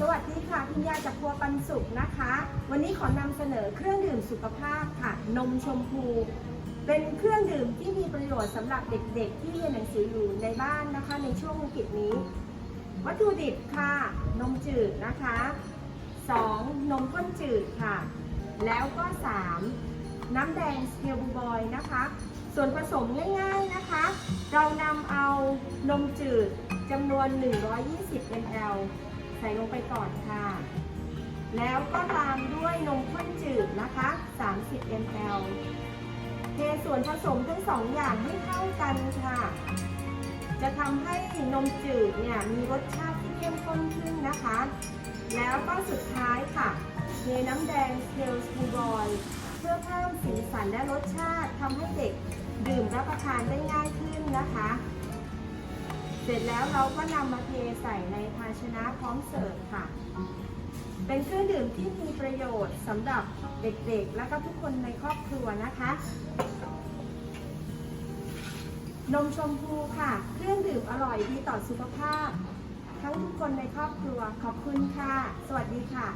สวัสดีค่ะพิญญาจากครัวปันสุขนะคะ วันนี้ขอนำเสนอเครื่องดื่มสุขภาพค่ะ นมชมพู เป็นเครื่องดื่มที่มีประโยชน์สำหรับเด็กๆ ที่เรียนหนังสืออยู่ในบ้านนะคะ ในช่วงวิกฤตนี้ วัตถุดิบค่ะ นมจืดนะคะ 2. นมข้นจืดค่ะ แล้วก็ 3. น้ำแดงสเตียบูบอยนะคะ ส่วนผสมง่ายๆนะคะ เรานำเอานมจืดจำนวน 120 ml ส่ลงไปก่อนค่ะ แล้วก็ตามด้วยนมข้นจืดนะคะ 30 ml เทส่วนผสมทั้งสองอย่างให้เข้ากันค่ะ จะทำให้นมจืดเนี่ยมีรสชาติที่เข้มข้นขึ้นนะคะ แล้วก็สุดท้ายค่ะเทน้ำแดงเทลสูบอยเพื่อเพิ่มสีสันและรสชาติทำให้เด็กดื่มรับประทานได้ง่ายขึ้นนะคะ เสร็จแล้วเราก็นำมาเท พร้อมเสิร์ฟค่ะ เป็นเครื่องดื่มที่มีประโยชน์สำหรับเด็กๆ และก็ทุกคนในครอบครัวนะคะ นมชมพูค่ะ เครื่องดื่มอร่อยดีต่อสุขภาพ ทั้งทุกคนในครอบครัวขอบคุณค่ะ สวัสดีค่ะ